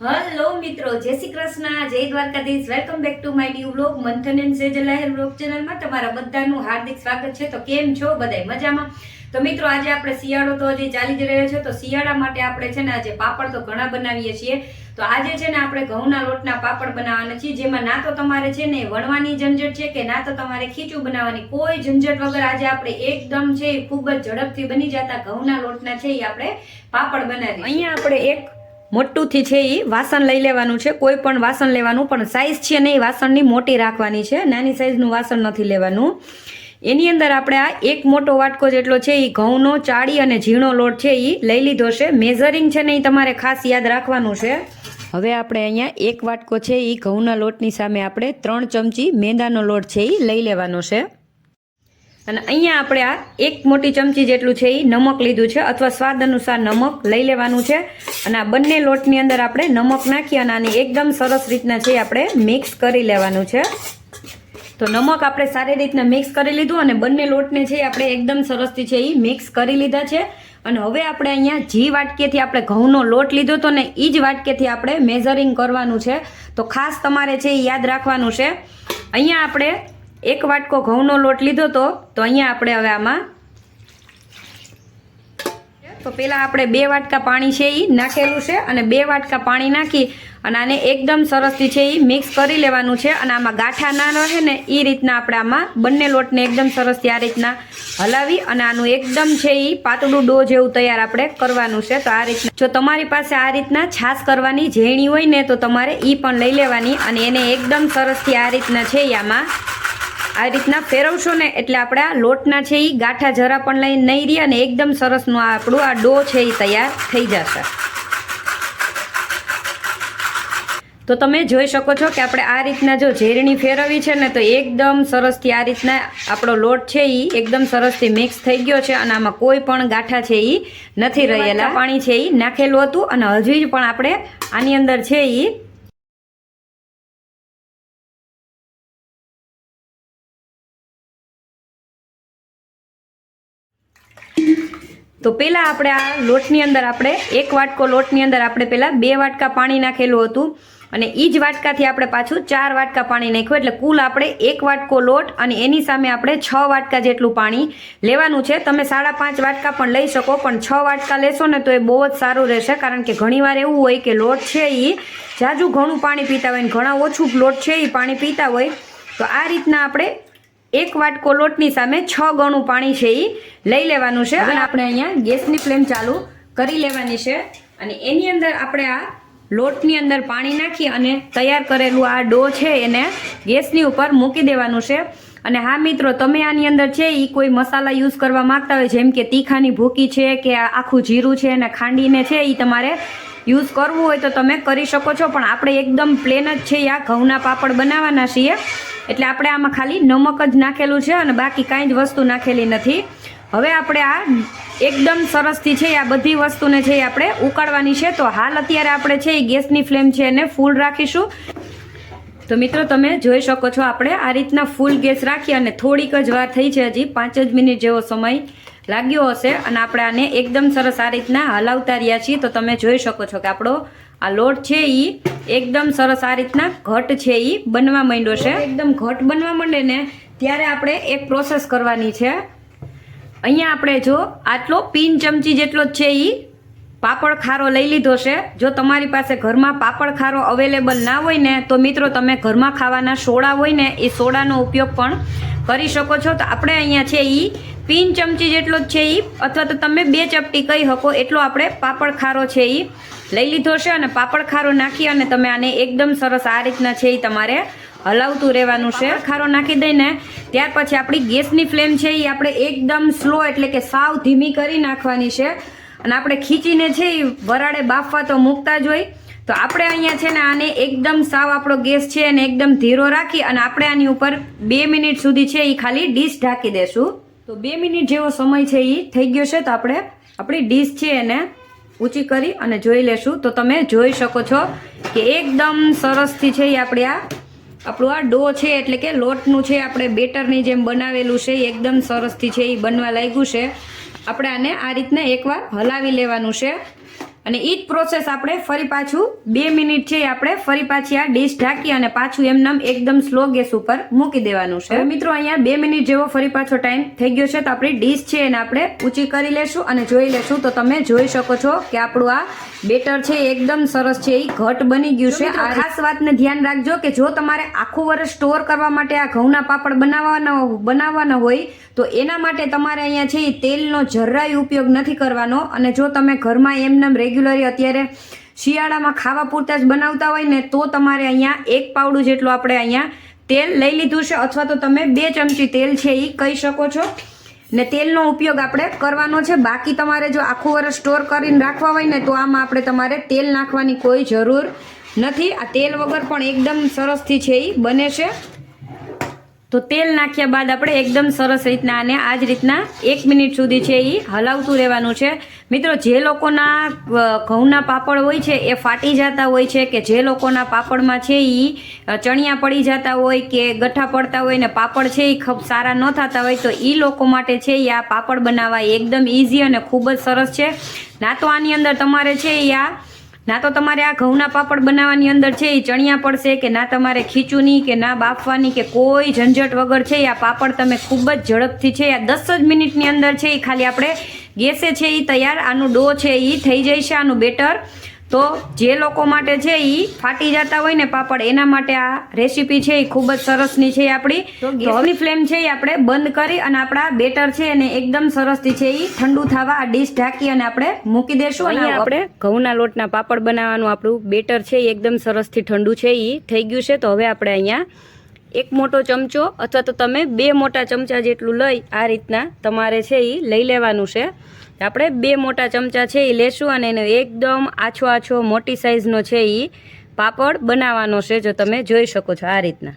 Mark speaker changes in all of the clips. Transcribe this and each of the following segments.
Speaker 1: Hello મિત્રો, જય શ્રી કૃષ્ણ, જય Dwarkadhish. Welcome back to my new blog Manthan and Sejal Laher blog ચેનલમાં તમારા બધાનું હાર્દિક સ્વાગત છે. તો કેમ છો બધાય મજામાં? તો મિત્રો, આજે આપણે શિયાળો તો હજી ચાલી જ રહ્યો છે, તો શિયાળા માટે આપણે છે ને આજે પાપડ તો ઘણા બનાવીએ છીએ. તો આજે છે ને આપણે ઘઉંના લોટના પાપડ બનાવવાના છીએ, જેમાં ના તો તમારે છે ને વણવાની ઝંઝટ છે કે ના તો તમારે ખીચું બનાવવાની. કોઈ ઝંઝટ વગર આજે આપણે એકદમ છે ખૂબ જ ઝડપથી બની જતા ઘઉંના લોટના છે એ આપણે પાપડ બનાવીએ અહીંયા આપણે એક મોટુંથી છે એ વાસણ લઈ લેવાનું છે, કોઈ પણ વાસણ લેવાનું, પણ સાઈઝ છે ને એ વાસણની મોટી રાખવાની છે, નાની સાઈઝનું વાસણ નથી લેવાનું. એની અંદર આપણે આ એક મોટો વાટકો જેટલો છે એ ઘઉંનો, ચાળી અને ઝીણો લોટ છે એ લઈ લીધો છે. મેઝરિંગ છે ને એ તમારે ખાસ યાદ રાખવાનું છે. હવે આપણે અહીંયા એક વાટકો છે એ ઘઉંના લોટની સામે આપણે ત્રણ ચમચી મેંદાનો લોટ છે એ લઈ લેવાનો છે. અને અહીંયા આપણે આ એક મોટી ચમચી જેટલું છે એ નમક લીધું છે અથવા સ્વાદ અનુસાર નમક લઈ લેવાનું છે. અને આ બંને લોટની અંદર આપણે નમક નાખી અને આની એકદમ સરસ રીતના છે આપણે મિક્સ કરી લેવાનું છે. તો નમક આપણે સારી રીતના મિક્સ કરી લીધું અને બંને લોટને છે આપણે એકદમ સરસથી છે એ મિક્સ કરી લીધા છે. અને હવે આપણે અહીંયા જી વાટકેથી આપણે ઘઉંનો લોટ લીધો હતો ને એ જ વાટકેથી આપણે મેઝરિંગ કરવાનું છે. તો ખાસ તમારે છે એ યાદ રાખવાનું છે. અહીંયા આપણે એક વાટકો ઘઉંનો લોટ લીધો તો તો અહીંયા આપણે હવે આમાં તો પહેલાં આપણે બે વાટકા પાણી છે એ નાખેલું છે અને બે વાટકા પાણી નાખી અને આને એકદમ સરસથી છે એ મિક્સ કરી લેવાનું છે અને આમાં ગાંઠા ના રહે ને એ રીતના આપણે આમાં બંને લોટને એકદમ સરસથી આ રીતના હલાવી અને આનું એકદમ છે એ પાતળું ડો જેવું તૈયાર આપણે કરવાનું છે. તો આ રીતના જો તમારી પાસે આ રીતના છાશ કરવાની ઝેણી હોય ને તો તમારે એ પણ લઈ લેવાની અને એને એકદમ સરસથી આ રીતના છે એ આમાં આ રીતના ફેરવશો ને એટલે આપણે આ લોટના છે એ ગાંઠા જરા પણ લઈ નહીં રહી અને એકદમ સરસનું આ આપણું આ ડો છે એ તૈયાર થઈ જશે. તો તમે જોઈ શકો છો કે આપણે આ રીતના જો ઝેરણી ફેરવી છે ને તો એકદમ સરસથી આ રીતના આપણો લોટ છે એ એકદમ સરસથી મિક્સ થઈ ગયો છે અને આમાં કોઈ પણ ગાંઠા છે એ નથી રહેલા. પાણી છે એ નાખેલું હતું અને હજી પણ આપણે આની અંદર છે એ તો પહેલાં આપણે આ લોટની અંદર આપણે એક વાટકો લોટની અંદર આપણે પહેલાં બે વાટકા પાણી નાખેલું હતું. અને એ જ વાટકાથી આપણે પાછું ચાર વાટકા પાણી નાખ્યું. એટલે કુલ આપણે એક વાટકો લોટ અને એની સામે આપણે છ વાટકા જેટલું પાણી લેવાનું છે. તમે સાડા પાંચ વાટકા પણ લઈ શકો, પણ છ વાટકા લેશો ને તો એ બહુ જ સારું રહેશે. કારણ કે ઘણીવાર એવું હોય કે લોટ છે એ જાજુ ઘણું પાણી પીતા હોય ને ઘણા ઓછું લોટ છે એ પાણી પીતા હોય. તો આ રીતના આપણે એક વાટકો લોટની સામે છ ગણું પાણી છે એ લઈ લેવાનું છે. અને આપણે અહીંયા ગેસની ફ્લેમ ચાલુ કરી લેવાની છે. અને એની અંદર આપણે આ લોટની અંદર પાણી નાખી અને તૈયાર કરેલું આ ડો છે એને ગેસની ઉપર મૂકી દેવાનું છે. અને હા મિત્રો તમે આની અંદર છે એ કોઈ મસાલા યુઝ કરવા માંગતા હોય જેમ કે તીખાની ભૂકી છે કે આ આખું જીરું છે અને ખાંડીને છે એ તમારે યુઝ કરવું હોય તો તમે કરી શકો છો. પણ આપણે એકદમ પ્લેન જ છે આ ઘઉંના પાપડ બનાવવાના છીએ. એટલે આપણે આમાં ખાલી નમક જ નાખેલું છે અને બાકી કાંઈ જ વસ્તુ નાખેલી નથી. હવે આપણે આ એકદમ સરસથી છે, આ બધી વસ્તુને છે એ આપણે ઉકાળવાની છે. તો હાલ અત્યારે આપણે છે એ ગેસની ફ્લેમ છે એને ફૂલ રાખીશું. તો મિત્રો તમે જોઈ શકો છો, આપણે આ રીતના ફૂલ ગેસ રાખી અને થોડીક જ વાર થઈ છે હજી, પાંચ જ મિનિટ જેવો સમય લાગ્યો હશે અને આપણે આને એકદમ સરસ આ રીતના હલાવતા રહ્યા છીએ. તો તમે જોઈ શકો છો કે આપણો આ લોટ છે એ એકદમ સરસ આ રીતના ઘટ છે એ બનવા માંડ્યો છે. એકદમ ઘટ બનવા માંડે ને ત્યારે આપણે એક પ્રોસેસ કરવાની છે. અહીંયા આપણે જો આટલો પિન ચમચી જેટલો જ છે એ પાપડ ખારો લઈ લીધો છે. જો તમારી પાસે ઘરમાં પાપડ ખારો અવેલેબલ ના હોય ને, તો મિત્રો તમે ઘરમાં ખાવાના સોડા હોય ને, એ સોડાનો ઉપયોગ પણ કરી શકો છો. તો આપણે અહીંયા છે એ પીન ચમચી જેટલો જ છે એ અથવા તો તમે બે ચપટી કહી શકો, એટલો આપણે પાપડ ખારો છે એ લઈ લીધો છે અને પાપડ ખારો નાખી અને તમે આને એકદમ સરસ આ રીતના છે એ તમારે હલાવતું રહેવાનું છે. ખારો નાખી દઈને ત્યાર પછી આપણી ગેસની ફ્લેમ છે એ આપણે એકદમ સ્લો એટલે કે સાવ ધીમી કરી નાખવાની છે. અને આપણે ખીચીને છે એ વરાળે બાફવા તો મૂકતા જ હોય. તો આપણે અહીંયા છે ને આને એકદમ સાવ આપણો ગેસ છે અને એકદમ ધીરો રાખી અને આપણે આની ઉપર બે મિનિટ સુધી છે એ ખાલી ડીશ ઢાંકી દેશું. તો બે મિનિટ જેવો સમય છે એ થઈ ગયો છે તો આપણે આપણી ડીશ છે એને ઊંચી કરી અને જોઈ લેશું. તો તમે જોઈ શકો છો કે એકદમ સરસથી છે એ આપણે આ, આપણું આ ડો છે એટલે કે લોટનું છે આપણે બેટરની જેમ બનાવેલું છે એકદમ સરસથી છે એ બનવા લાગ્યું છે. આપણે આને આ રીતના એકવાર હલાવી લેવાનું છે. અને એ જ પ્રોસેસ આપણે ફરી પાછું બે મિનિટ છે આપણે ફરી પાછી આ ડીશ ઢાંકી અને પાછું એમનેમ એકદમ સ્લો ગેસ ઉપર મૂકી દેવાનું છે. મિત્રો અહીંયા બે મિનિટ જેવો ફરી પાછો ટાઈમ થઈ ગયો છે તો આપણી ડીશ છે એને આપણે ઊંચી કરી લેશું અને જોઈ લેશું. તો તમે જોઈ શકો છો કે આપણું આ બેટર છે એકદમ સરસ છે એ ઘટ બની ગયું છે. આ ખાસ વાતને ધ્યાન રાખજો કે જો તમારે આખું વર્ષ સ્ટોર કરવા માટે આ ઘઉંના પાપડ બનાવવાના બનાવવાના હોય તો એના માટે તમારે અહીંયા છે એ તેલનો જરાય ઉપયોગ નથી કરવાનો અને જો તમે ઘરમાં એમનેમ રેગ્યુલરી અત્યારે શિયાળામાં ખાવા પૂરતા જ બનાવતા હોય ને તો તમારે અહીંયા એક પાવડું જેટલું આપણે અહીંયા તેલ લઈ લીધું છે અથવા તો તમે બે ચમચી તેલ છે એ કહી શકો છો. ને તેલનો ઉપયોગ આપણે કરવાનો છે. બાકી તમારે જો આખું વર્ષ સ્ટોર કરીને રાખવા હોય ને તો આમાં આપણે તમારે તેલ નાખવાની કોઈ જરૂર નથી. આ તેલ વગર પણ એકદમ સરસથી છે એ બને છે. તો તેલ નાખ્યા બાદ આપણે એકદમ સરસ રીતના અને આ જ રીતના એક મિનિટ સુધી છે એ હલાવતું રહેવાનું છે. મિત્રો, જે લોકોના ઘઉંના પાપડ હોય છે, એ ફાટી જતા હોય છે કે જે લોકોના પાપડમાં છે એ ચણિયા પડી જતા હોય કે ગઠ્ઠા પડતા હોય ને પાપડ છે એ સારા ન થતા હોય તો એ લોકો માટે છે એ આ પાપડ બનાવવા એકદમ ઇઝી અને ખૂબ જ સરસ છે. ના તો આની અંદર તમારે છે એ આ ના તો તમારે આ ઘઉંના પાપડ બનાવવાની અંદર છે એ ચણિયા પડશે કે ના તમારે ખીચુની કે ના બાફવાની કે કોઈ ઝંઝટ વગર છે આ પાપડ તમે ખૂબ જ ઝડપથી છે આ દસ જ મિનિટની અંદર છે એ ખાલી આપણે ગેસે છે એ તૈયાર. આનું ડો છે એ થઈ છે આનું બેટર. તો જે લોકો માટે છે એ ફાટી જતા હોય ને પાપડ એના માટે આ રેસીપી છે એ ખૂબ જ સરસની છે આપણી. તો ગેસની ફ્લેમ છે એ આપણે બંધ કરી અને આપણા બેટર છે એને એકદમ સરસથી છે એ ઠંડુ થવા આ ડીશ ઢાંકી અને આપણે મૂકી દેશું અને આપણે ઘઉંના લોટના પાપડ બનાવવાનું આપણું બેટર છે એ એકદમ સરસથી ઠંડુ છે એ થઈ ગયું છે. તો હવે આપણે અહીંયા એક મોટો ચમચો અથવા તો તમે બે મોટા ચમચા જેટલું લઈ આ રીતના તમારે છે એ લઈ લેવાનું છે. આપણે બે મોટા ચમચા છે એ લેશું અને એનો એકદમ આછો આછો મોટી સાઇઝનો છે એ પાપડ બનાવવાનો છે, જો તમે જોઈ શકો છો આ રીતના.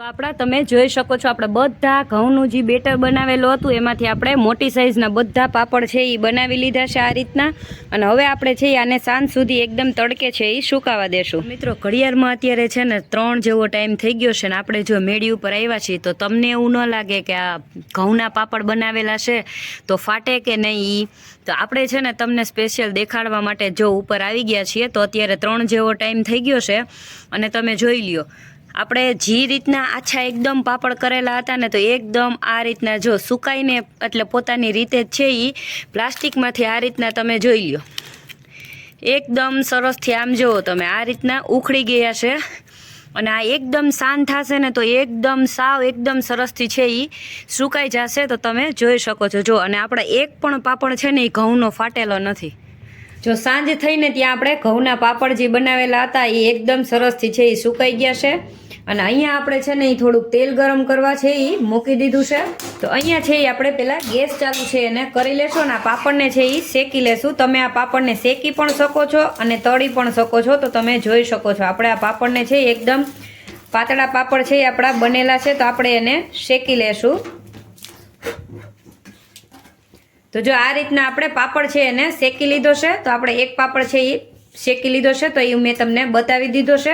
Speaker 1: તો આપણા તમે જોઈ શકો છો, આપણે બધા ઘઉંનું જે બેટર બનાવેલું હતું, એમાંથી આપણે મોટી સાઇઝના બધા પાપડ છે એ બનાવી લીધા છે આ રીતના. અને હવે આપણે છે આને સાંજ સુધી એકદમ તડકે છે એ સુકાવા દેશું. મિત્રો, ઘડિયાળમાં અત્યારે છે ને ત્રણ જેવો ટાઈમ થઈ ગયો છે ને આપણે જો મેળી ઉપર આવ્યા છીએ, તો તમને એવું ન લાગે કે આ ઘઉંના પાપડ બનાવેલા છે, તો ફાટે કે નહીં? તો આપણે છે ને તમને સ્પેશિયલ દેખાડવા માટે જો ઉપર આવી ગયા છીએ, તો અત્યારે ત્રણ જેવો ટાઈમ થઈ ગયો છે. અને તમે જોઈ લ્યો આપણે જે રીતના આછા એકદમ પાપડ કરેલા હતા ને, તો એકદમ આ રીતના જો સુકાઈને, એટલે પોતાની રીતે છે એ પ્લાસ્ટિકમાંથી આ રીતના તમે જોઈ લ્યો. એકદમ સરસથી આમ જુઓ તમે, આ રીતના ઉખડી ગયા છે. અને આ એકદમ શાંત થશે ને, તો એકદમ સાવ, એકદમ સરસથી છે એ સુકાઈ જશે તો તમે જોઈ શકો છો. જો, અને આપણા એક પણ પાપડ છે ને એ ઘઉંનો ફાટેલો નથી. જો સાંજ થઈને ત્યાં આપણે ઘઉંના પાપડ જે બનાવેલા હતા એ એકદમ સરસથી છે એ સુકાઈ ગયા છે. અને અહીંયા આપણે છે ને એ થોડુંક તેલ ગરમ કરવા છે એ મૂકી દીધું છે. તો અહીંયા છે એ આપણે પહેલાં ગેસ ચાલુ છે એને કરી લેશો અને આ પાપડને છે એ શેકી લેશું. તમે આ પાપડને શેકી પણ શકો છો અને તળી પણ શકો છો, તો તમે જોઈ શકો છો. આપણે આ પાપડને છે એકદમ પાતળા પાપડ છે એ આપણા બનેલા છે, તો આપણે એને શેકી લેશું. તો જો આ રીતના આપણે પાપડ છે એને શેકી લીધો છે, તો આપણે એક પાપડ છે એ શેકી લીધો છે, તો એ મેં તમને બતાવી દીધો છે.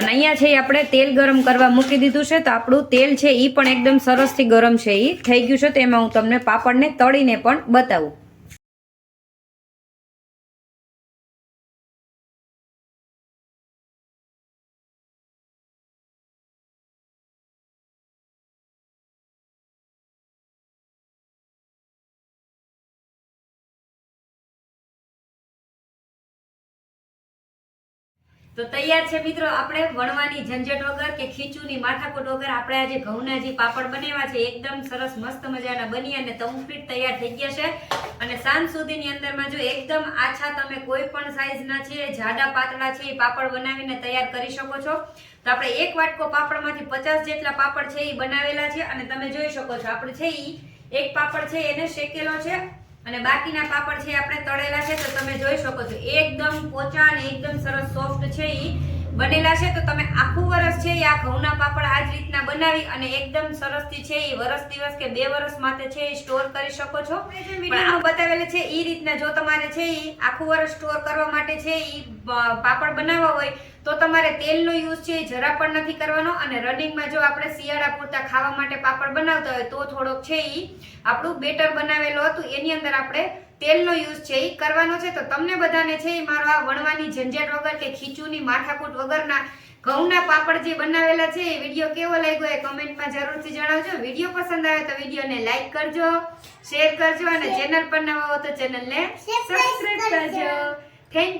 Speaker 1: અને અહીંયા છે એ આપણે તેલ ગરમ કરવા મૂકી દીધું છે, તો આપણું તેલ છે એ પણ એકદમ સરસથી ગરમ છે એ. થઈ ગયું છે, તો એમાં હું તમને પાપડને તળીને પણ બતાવું. તો તૈયાર છે મિત્રો આપણે વણવાની ઝંઝટ વગર કે ખીચુની માથાકૂટ વગર આપણે આજે ઘઉંના જે પાપડ બનાવ્યા છે, એકદમ સરસ મસ્ત મજાના બની અને કમ્પ્લીટ તૈયાર થઈ ગયા છે. અને સાંજ સુધીની અંદરમાં જો એકદમ આછા તમે કોઈ પણ સાઈઝના છે, જાડા પાતળા છે, એ પાપડ બનાવીને તૈયાર કરી શકો છો. તો આપણે એક વાટકો પાપડમાંથી પચાસ જેટલા પાપડ છે એ બનાવેલા છે. અને તમે જોઈ શકો છો, આપણે છે એ એક પાપડ છે, એને શેકેલો છે. અને બાકીના પાપડ છે આપણે તળેલા છે, તો તમે જોઈ શકો છો. એકદમ પોચા અને એકદમ સરસ સોફ્ટ છે ઈ. બનેલા છે તો તમે આખું વરસ છે આ ઘઉંના પાપડ આ જ રીતના બનાવી અને એકદમ સરસથી છે એ વરસ દિવસ કે બે વરસ માટે છે એ સ્ટોર કરી શકો છો. પણ આ છે એ રીતના જો તમારે છે એ આખું વરસ સ્ટોર કરવા માટે છે એ પાપડ બનાવવા હોય તો તમારે તેલનો યુઝ છે એ જરા પણ નથી કરવાનો અને રનિંગમાં જો આપણે શિયાળા પૂરતા ખાવા માટે પાપડ બનાવતા હોય તો થોડોક છે એ આપણું બેટર બનાવેલું હતું. એની અંદર આપણે તેલનો યુઝ છે એ કરવાનો છે તો તમને બધાને છે એ મારો આ વણવાની ઝંઝટ વગર કે ખીચુની માથાકૂટ વગરના ઘઉંના પાપડ જે બનાવેલા છે એ વીડિયો કેવો લાગ્યો એ કમેન્ટમાં જરૂરથી જણાવજો. વીડિયો પસંદ આવે તો વિડીયોને લાઈક કરજો શેર કરજો અને ચેનલ પર નવા હો તો ચેનલને સબસ્ક્રાઈબ કરજો. થેન્ક